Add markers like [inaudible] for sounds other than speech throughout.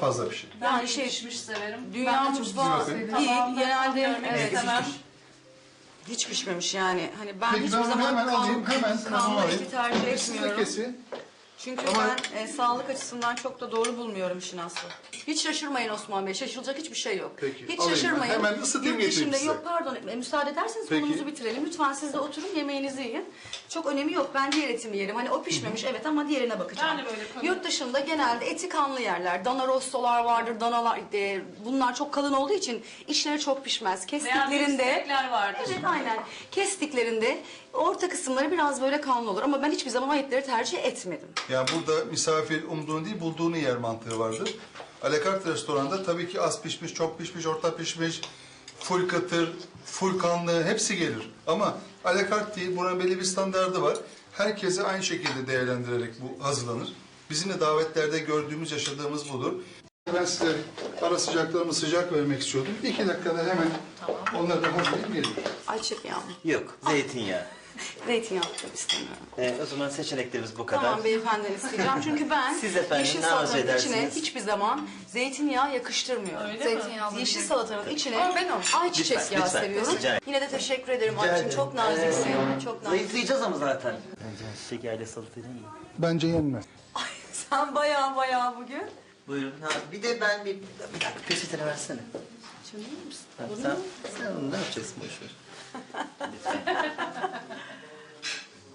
fazla bir şey. Ben şey, pişmiş severim. Dünya Ben de çok mutfağı değil. Tamam, Genelde evet, istemem. hiç pişmemiş yani. Hani ben Peki hiçbir ben zaman hemen kan- alayım, hemen kanlı tamam alayım. eti tercih Siz de etmiyorum. kesin. Çünkü Ama- ben e, sağlık açısından çok da doğru bulmuyorum işin aslı. Hiç şaşırmayın Osman Bey. Şaşılacak hiçbir şey yok. Peki, Hiç alayım ben. şaşırmayın. Hemen ısıtayım, Yurt getireyim dışında- size. Yok pardon e, müsaade ederseniz Peki. konumuzu bitirelim. Lütfen siz de oturun yemeğinizi yiyin. Çok önemi yok. Ben diğer etimi yerim. Hani o pişmemiş evet ama diğerine bakacağım. Ben de böyle kalın. Yurt dışında genelde eti kanlı yerler. Dana rostolar vardır. Danalar e, bunlar çok kalın olduğu için içleri çok pişmez. Kestiklerinde vardır. Evet aynen. Kestiklerinde orta kısımları biraz böyle kanlı olur ama ben hiçbir zaman o etleri tercih etmedim. Yani burada misafir umduğunu değil bulduğunu yer mantığı vardır. Alakart restoranda tabii ki az pişmiş, çok pişmiş, orta pişmiş, full kıtır, full kanlı hepsi gelir. Ama alakart değil, buranın belli bir standardı var. Herkese aynı şekilde değerlendirerek bu hazırlanır. Bizim de davetlerde gördüğümüz, yaşadığımız budur. Ben size ara sıcaklarımı sıcak vermek istiyordum. İki dakikada hemen onları da hazırlayayım geliyorum. Ayçiçek yağı mı? Yok, zeytinyağı. Zeytinyağı da istemiyorum. Ee, o zaman seçeneklerimiz bu kadar. Tamam beyefendiden isteyeceğim. Çünkü ben [laughs] Siz efendim yeşil ne arzu salatanın içine edersiniz? hiçbir zaman zeytinyağı yakıştırmıyorum. Öyle mi? Zeytinyağlı yeşil salatanın içine Ama ben o. ayçiçek Lütfen, yağı lütfen. seviyorum. Rica ederim. Yine de teşekkür ederim Ayçin. Çok naziksin. Ee, Çok naziksin. Zayıflayacağız ama zaten. Bence şekerli salata değil. Bence yenmez. Ay sen baya baya bugün. Buyurun. Ha, bir de ben bir, bir dakika peçeteni versene. Misin? Ha, sen, sen onu ne yapacaksın boş ver.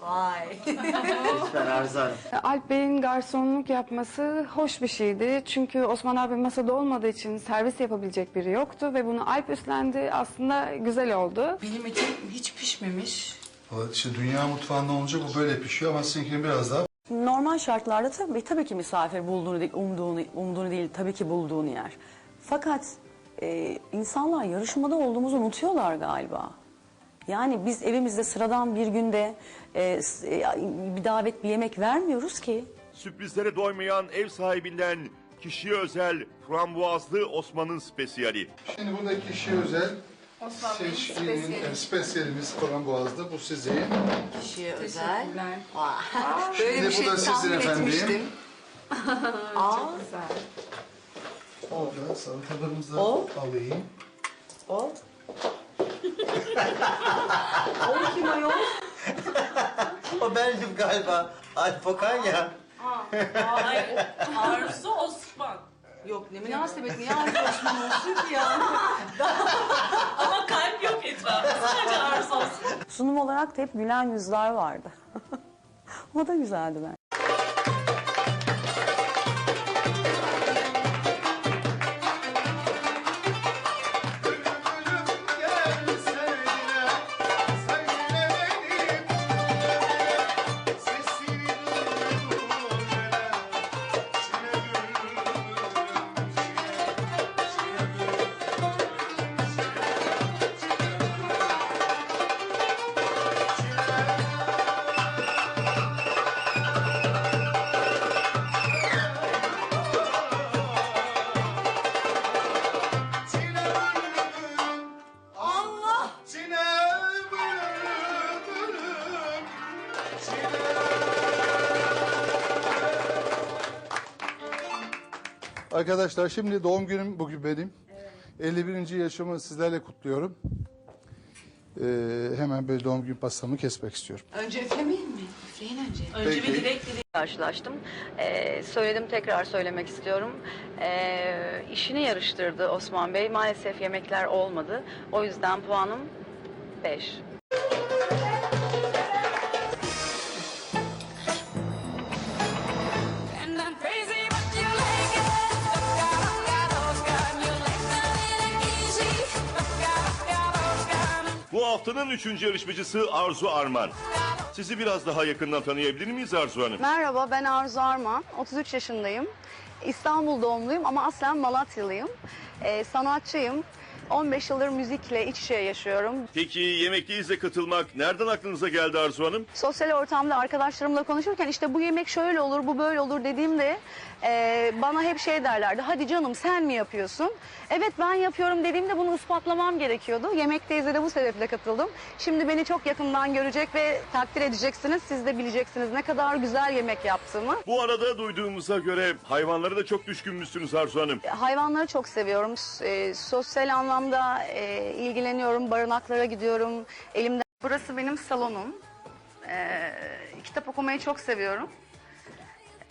Vay. Lütfen Arzu Hanım. Alp Bey'in garsonluk yapması hoş bir şeydi. Çünkü Osman abi masada olmadığı için servis yapabilecek biri yoktu ve bunu Alp üstlendi. Aslında güzel oldu. Benim etim hiç pişmemiş. Valla işte dünya mutfağında olunca bu böyle pişiyor ama sizinkinin biraz daha Normal şartlarda tabii tabii ki misafir bulduğunu değil, umduğunu, umduğunu değil tabii ki bulduğunu yer. Fakat e, insanlar yarışmada olduğumuzu unutuyorlar galiba. Yani biz evimizde sıradan bir günde e, s- e, bir davet bir yemek vermiyoruz ki. Sürprizlere doymayan ev sahibinden kişiye özel frambuazlı Osman'ın spesiyali. Şimdi buradaki kişi özel seçkinin e, spesiyelimiz boğazda. Bu sizin. Kişiye özel. Vay. Böyle Şimdi bir bu şey da sizin tahmin efendim. etmiştim. [laughs] Aa, Orada salatalarımızı alayım. o. o kim ayol? O bendim galiba. Alp Okan ya. Hayır. Arzu Osman. Yok ne münasebet niye Arif Osman olsun ki ya? [laughs] Ama kalp yok etrafında. Sadece Arzu Osman. Sunum olarak da hep gülen yüzler vardı. [laughs] o da güzeldi ben. Arkadaşlar şimdi doğum günüm bugün benim. 51. yaşımı sizlerle kutluyorum. Ee, hemen böyle doğum gün pastamı kesmek istiyorum. Önce üflemeyin mi? Üfleyin önce. Önce Peki. bir dilek dilek. Karşılaştım. Ee, söyledim tekrar söylemek istiyorum. Ee, işini yarıştırdı Osman Bey. Maalesef yemekler olmadı. O yüzden puanım 5. Bu haftanın üçüncü yarışmacısı Arzu Arman. Sizi biraz daha yakından tanıyabilir miyiz Arzu Hanım? Merhaba ben Arzu Arman. 33 yaşındayım. İstanbul doğumluyum ama aslen Malatyalıyım. Ee, sanatçıyım. 15 yıldır müzikle iç içe yaşıyorum. Peki Yemekteyiz katılmak nereden aklınıza geldi Arzu Hanım? Sosyal ortamda arkadaşlarımla konuşurken işte bu yemek şöyle olur, bu böyle olur dediğimde e, bana hep şey derlerdi. Hadi canım sen mi yapıyorsun? Evet ben yapıyorum dediğimde bunu ispatlamam gerekiyordu. Yemekteyize de bu sebeple katıldım. Şimdi beni çok yakından görecek ve takdir edeceksiniz. Siz de bileceksiniz ne kadar güzel yemek yaptığımı. Bu arada duyduğumuza göre hayvanlara da çok düşkünmüşsünüz Arzu Hanım. Hayvanları çok seviyorum. E, sosyal anlamda e, ilgileniyorum. Barınaklara gidiyorum. Elimde. Burası benim salonum. E, kitap okumayı çok seviyorum.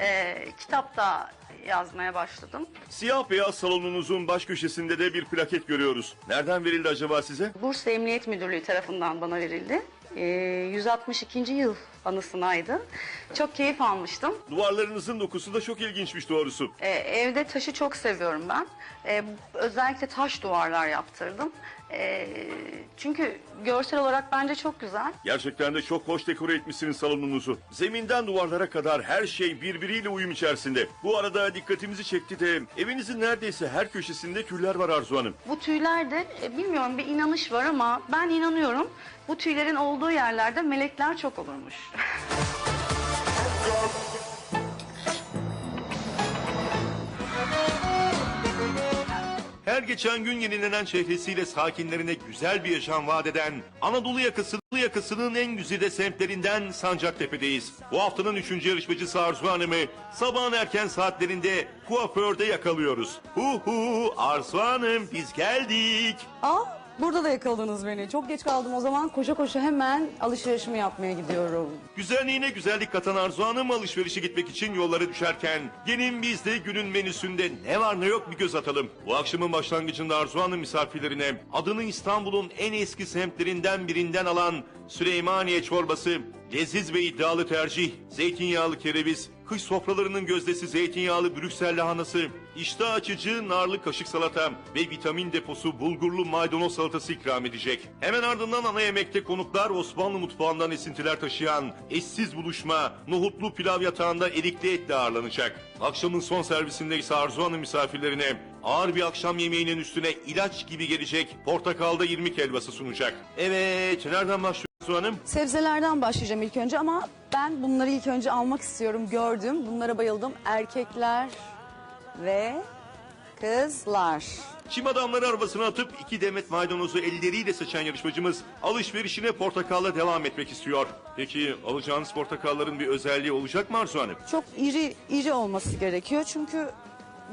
E, kitap da yazmaya başladım. Siyah beyaz salonunuzun baş köşesinde de bir plaket görüyoruz. Nereden verildi acaba size? Bursa Emniyet Müdürlüğü tarafından bana verildi. E, 162. yıl anısınaydı. Çok keyif almıştım. Duvarlarınızın dokusu da çok ilginçmiş doğrusu. E, evde taşı çok seviyorum ben. E, özellikle taş duvarlar yaptırdım. E, çünkü görsel olarak bence çok güzel. Gerçekten de çok hoş dekore etmişsiniz salonunuzu. Zeminden duvarlara kadar her şey birbiriyle uyum içerisinde. Bu arada dikkatimizi çekti de evinizin neredeyse her köşesinde tüller var Arzu Hanım. Bu tüylerde e, bilmiyorum bir inanış var ama ben inanıyorum. Bu tüylerin olduğu yerlerde melekler çok olurmuş. Her geçen gün yenilenen çehresiyle sakinlerine güzel bir yaşam vaat eden Anadolu yakası yakasının en güzide semtlerinden Sancaktepe'deyiz. Bu haftanın üçüncü yarışmacısı Arzu Hanım'ı sabahın erken saatlerinde kuaförde yakalıyoruz. Hu hu Arzu Hanım biz geldik. Aa, burada da yakaladınız beni. Çok geç kaldım o zaman. Koşa koşa hemen alışverişimi yapmaya gidiyorum. Güzelliğine güzellik katan Arzu Hanım alışverişe gitmek için yollara düşerken gelin biz de günün menüsünde ne var ne yok bir göz atalım. Bu akşamın başlangıcında Arzu Hanım misafirlerine adını İstanbul'un en eski semtlerinden birinden alan Süleymaniye çorbası, leziz ve iddialı tercih, zeytinyağlı kereviz, kış sofralarının gözdesi zeytinyağlı Brüksel lahanası, iştah açıcı narlı kaşık salata ve vitamin deposu bulgurlu maydanoz salatası ikram edecek. Hemen ardından ana yemekte konuklar Osmanlı mutfağından esintiler taşıyan eşsiz buluşma, nohutlu pilav yatağında erikli etle ağırlanacak. Akşamın son servisinde ise Arzu Hanım misafirlerine ağır bir akşam yemeğinin üstüne ilaç gibi gelecek portakalda 20 helvası sunacak. Evet, nereden başlıyoruz Arzu Hanım? Sebzelerden başlayacağım ilk önce ama ben bunları ilk önce almak istiyorum. Gördüm, bunlara bayıldım. Erkekler ve kızlar. Çim adamları arabasına atıp iki demet maydanozu elleriyle seçen yarışmacımız alışverişine portakalla devam etmek istiyor. Peki alacağınız portakalların bir özelliği olacak mı Arzu Hanım? Çok iri iri olması gerekiyor çünkü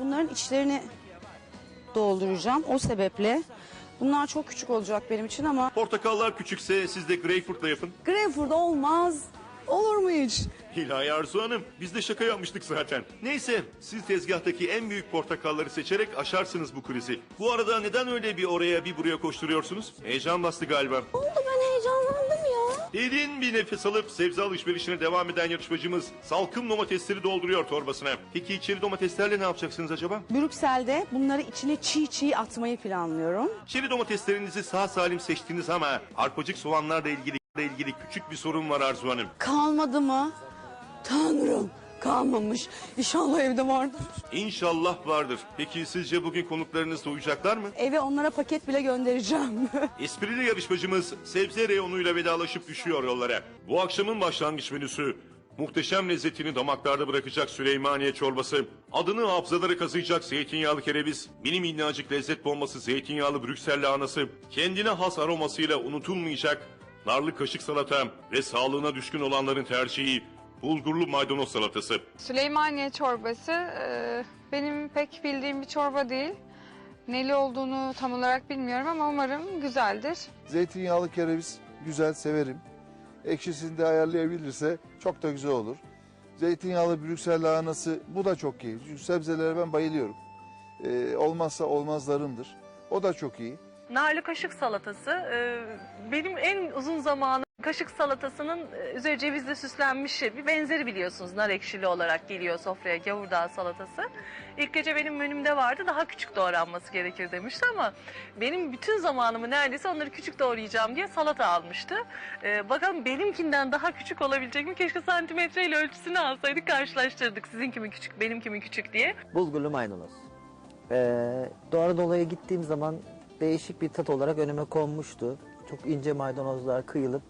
bunların içlerini dolduracağım. O sebeple bunlar çok küçük olacak benim için ama Portakallar küçükse siz de greyfurtla yapın. greyfurt olmaz. Olur mu hiç? İlahi Arzu Hanım biz de şaka yapmıştık zaten. Neyse siz tezgahtaki en büyük portakalları seçerek aşarsınız bu krizi. Bu arada neden öyle bir oraya bir buraya koşturuyorsunuz? Heyecan bastı galiba. Oldu. Derin bir nefes alıp sebze alışverişine devam eden yarışmacımız salkım domatesleri dolduruyor torbasına. Peki içeri domateslerle ne yapacaksınız acaba? Brüksel'de bunları içine çiğ çiğ atmayı planlıyorum. Çeri domateslerinizi sağ salim seçtiniz ama arpacık soğanlarla ilgili ilgili küçük bir sorun var Arzu Hanım. Kalmadı mı? Tanrım kalmamış. İnşallah evde vardır. İnşallah vardır. Peki sizce bugün konuklarınız doyacaklar mı? Eve onlara paket bile göndereceğim. [laughs] Esprili yarışmacımız sebze reyonuyla vedalaşıp düşüyor yollara. Bu akşamın başlangıç menüsü muhteşem lezzetini damaklarda bırakacak Süleymaniye çorbası, adını hafızaları kazıyacak zeytinyağlı kereviz, mini minnacık lezzet bombası zeytinyağlı Brüksel lahanası, kendine has aromasıyla unutulmayacak narlı kaşık salata ve sağlığına düşkün olanların tercihi bulgurlu maydanoz salatası. Süleymaniye çorbası e, benim pek bildiğim bir çorba değil. Neli olduğunu tam olarak bilmiyorum ama umarım güzeldir. Zeytinyağlı kereviz güzel severim. Ekşisini de ayarlayabilirse çok da güzel olur. Zeytinyağlı Brüksel lahanası bu da çok iyi. Çünkü sebzelere ben bayılıyorum. Ee, olmazsa olmazlarımdır. O da çok iyi. Narlı kaşık salatası. e, benim en uzun zamanım kaşık salatasının e, üzeri cevizle süslenmiş bir benzeri biliyorsunuz. Nar ekşili olarak geliyor sofraya gavurdağ salatası. İlk gece benim menümde vardı daha küçük doğranması gerekir demişti ama benim bütün zamanımı neredeyse onları küçük doğrayacağım diye salata almıştı. E, bakalım benimkinden daha küçük olabilecek mi? Keşke santimetreyle ölçüsünü alsaydık karşılaştırdık. Sizinki mi küçük benimki mi küçük diye. Bulgurlu maydanoz. Ee, Doğu Anadolu'ya gittiğim zaman değişik bir tat olarak önüme konmuştu. Çok ince maydanozlar kıyılıp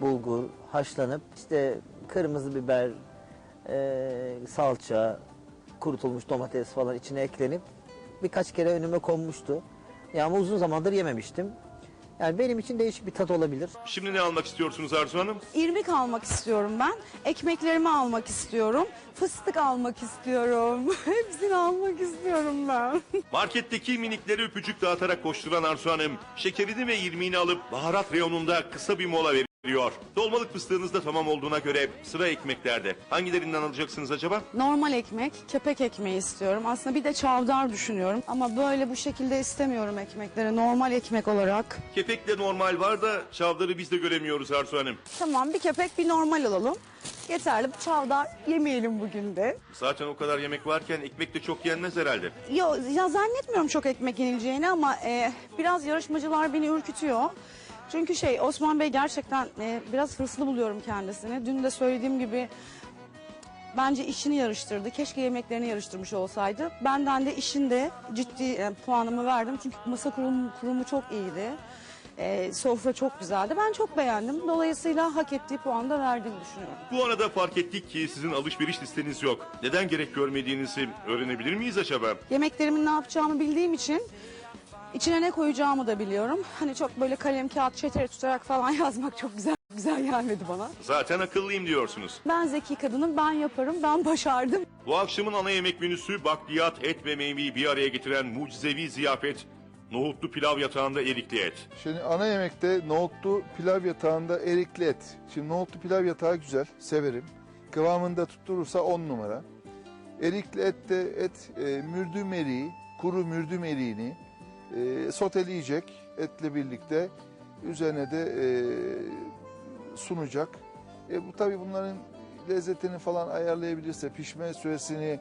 bulgur haşlanıp işte kırmızı biber, e, salça, kurutulmuş domates falan içine eklenip birkaç kere önüme konmuştu. Ya ama uzun zamandır yememiştim. Yani benim için değişik bir tat olabilir. Şimdi ne almak istiyorsunuz Arzu Hanım? İrmik almak istiyorum ben. Ekmeklerimi almak istiyorum. Fıstık almak istiyorum. [laughs] Hepsini almak istiyorum ben. [laughs] Marketteki minikleri öpücük dağıtarak koşturan Arzu Hanım, şekerini ve irmiğini alıp baharat reyonunda kısa bir mola veriyor. Dolmalık fıstığınız da tamam olduğuna göre sıra ekmeklerde. Hangilerinden alacaksınız acaba? Normal ekmek, kepek ekmeği istiyorum. Aslında bir de çavdar düşünüyorum. Ama böyle bu şekilde istemiyorum ekmekleri. Normal ekmek olarak. Kepekle normal var da çavdarı biz de göremiyoruz Arzu Hanım. Tamam bir kepek bir normal alalım. Yeterli. Çavdar yemeyelim bugün de. Zaten o kadar yemek varken ekmek de çok yenmez herhalde. Yo, ya zannetmiyorum çok ekmek yenileceğini ama e, biraz yarışmacılar beni ürkütüyor. Çünkü şey Osman Bey gerçekten e, biraz hırslı buluyorum kendisini. Dün de söylediğim gibi bence işini yarıştırdı. Keşke yemeklerini yarıştırmış olsaydı. Benden de işinde ciddi e, puanımı verdim. Çünkü masa kurumu, kurumu çok iyiydi. E, sofra çok güzeldi. Ben çok beğendim. Dolayısıyla hak ettiği puanı da verdiğini düşünüyorum. Bu arada fark ettik ki sizin alışveriş listeniz yok. Neden gerek görmediğinizi öğrenebilir miyiz acaba? Yemeklerimin ne yapacağımı bildiğim için içine ne koyacağımı da biliyorum. Hani çok böyle kalem kağıt çetere tutarak falan [laughs] yazmak çok güzel güzel gelmedi bana. Zaten akıllıyım diyorsunuz. Ben zeki kadınım, ben yaparım, ben başardım. Bu akşamın ana yemek menüsü bakliyat, et ve meyveyi bir araya getiren mucizevi ziyafet. Nohutlu pilav yatağında erikli et. Şimdi ana yemekte nohutlu pilav yatağında erikli et. Şimdi nohutlu pilav yatağı güzel, severim. Kıvamında tutturursa 10 numara. Erikli et de et e, mürdüm eriği, kuru mürdüm eriğini e, soteleyecek etle birlikte. Üzerine de e, sunacak. E, bu tabii bunların lezzetini falan ayarlayabilirse, pişme süresini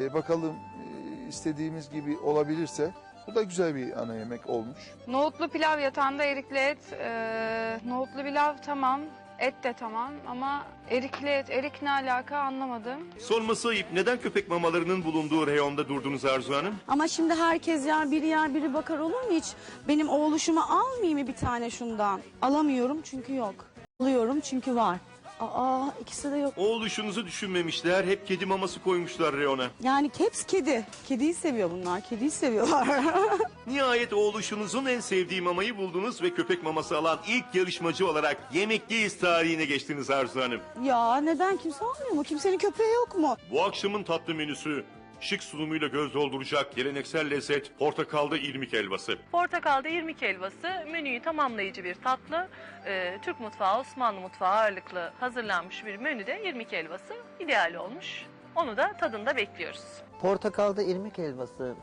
e, bakalım e, istediğimiz gibi olabilirse bu da güzel bir ana yemek olmuş. Nohutlu pilav yatağında erikli et. Ee, nohutlu pilav tamam. Et de tamam ama erikli et, erik ne alaka anlamadım. Sorması ayıp neden köpek mamalarının bulunduğu reyonda durdunuz Arzu Hanım? Ama şimdi herkes yer, biri yer, biri bakar olur mu hiç? Benim oğluşuma almayayım mı bir tane şundan? Alamıyorum çünkü yok. Alıyorum çünkü var. Aa ikisi de yok. Oğluşunuzu düşünmemişler, hep kedi maması koymuşlar reyona. Yani hepsi kedi. Kediyi seviyor bunlar, kediyi seviyorlar. [laughs] Nihayet oğluşunuzun en sevdiği mamayı buldunuz ve köpek maması alan ilk yarışmacı olarak yemekteyiz tarihine geçtiniz Arzu Hanım. ya neden kimse almıyor mu? Kimsenin köpeği yok mu? Bu akşamın tatlı menüsü şık sunumuyla göz dolduracak geleneksel lezzet portakallı irmik helvası. Portakalda irmik helvası menüyü tamamlayıcı bir tatlı. Ee, Türk mutfağı, Osmanlı mutfağı ağırlıklı hazırlanmış bir menüde irmik helvası ideal olmuş. Onu da tadında bekliyoruz. Portakalda irmik helvası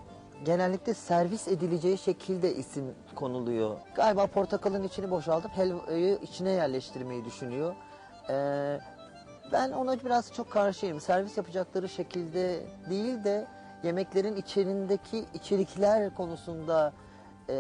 genellikle servis edileceği şekilde isim konuluyor. Galiba portakalın içini boşaltıp helvayı içine yerleştirmeyi düşünüyor. Ee, ben ona biraz çok karşıyım. Servis yapacakları şekilde değil de yemeklerin içerindeki içerikler konusunda e,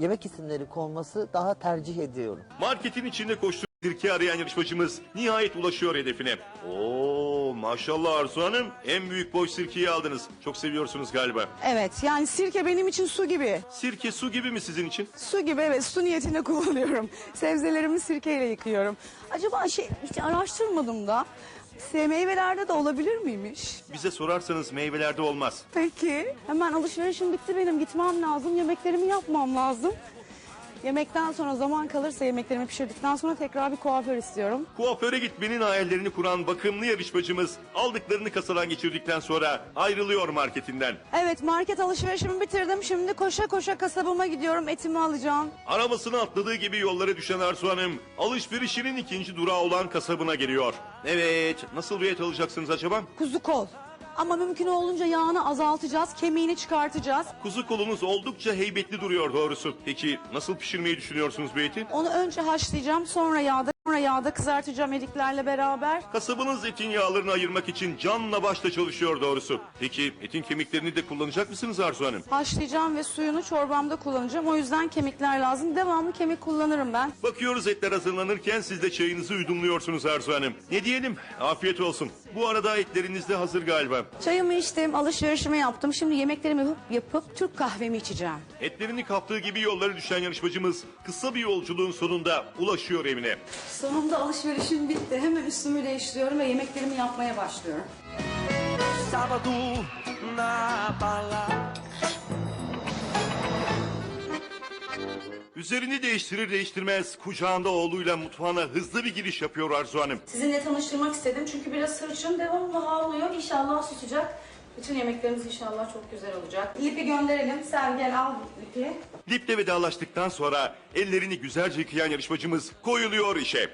yemek isimleri konması daha tercih ediyorum. Marketin içinde koştuğu sirke arayan yarışmacımız nihayet ulaşıyor hedefine. Oo maşallah Arzu Hanım en büyük boş sirkeyi aldınız. Çok seviyorsunuz galiba. Evet yani sirke benim için su gibi. Sirke su gibi mi sizin için? Su gibi evet su niyetine [laughs] kullanıyorum. Sebzelerimi sirkeyle yıkıyorum. Acaba şey hiç araştırmadım da se- meyvelerde de olabilir miymiş? Bize sorarsanız meyvelerde olmaz. Peki. Hemen alışverişim bitti benim. Gitmem lazım. Yemeklerimi yapmam lazım. Yemekten sonra zaman kalırsa yemeklerimi pişirdikten sonra tekrar bir kuaför istiyorum. Kuaföre gitmenin hayallerini kuran bakımlı yarışmacımız aldıklarını kasadan geçirdikten sonra ayrılıyor marketinden. Evet market alışverişimi bitirdim. Şimdi koşa koşa kasabıma gidiyorum. Etimi alacağım. Arabasını atladığı gibi yollara düşen Arzu Hanım alışverişinin ikinci durağı olan kasabına geliyor. Evet nasıl bir et alacaksınız acaba? Kuzu kol. Ama mümkün olduğunca yağını azaltacağız. Kemiğini çıkartacağız. Kuzu kolunuz oldukça heybetli duruyor doğrusu. Peki nasıl pişirmeyi düşünüyorsunuz bu eti? Onu önce haşlayacağım. Sonra yağda sonra yağda kızartacağım eriklerle beraber. Kasabınız etin yağlarını ayırmak için canla başla çalışıyor doğrusu. Peki etin kemiklerini de kullanacak mısınız Arzu Hanım? Haşlayacağım ve suyunu çorbamda kullanacağım. O yüzden kemikler lazım. Devamlı kemik kullanırım ben. Bakıyoruz etler hazırlanırken siz de çayınızı yudumluyorsunuz Arzu Hanım. Ne diyelim? Afiyet olsun. Bu arada etleriniz de hazır galiba. Çayımı içtim, alışverişimi yaptım. Şimdi yemeklerimi yapıp, yapıp Türk kahvemi içeceğim. Etlerini kaptığı gibi yolları düşen yarışmacımız kısa bir yolculuğun sonunda ulaşıyor evine. Sonunda alışverişim bitti. Hemen üstümü değiştiriyorum ve yemeklerimi yapmaya başlıyorum. Üzerini değiştirir değiştirmez kucağında oğluyla mutfağına hızlı bir giriş yapıyor Arzu Hanım. Sizinle tanıştırmak istedim çünkü biraz hırçın devamlı havlıyor. İnşallah susacak. Bütün yemeklerimiz inşallah çok güzel olacak. Lipi gönderelim. Sen gel al lipi. Lip'le vedalaştıktan sonra ellerini güzelce yıkayan yarışmacımız koyuluyor işe.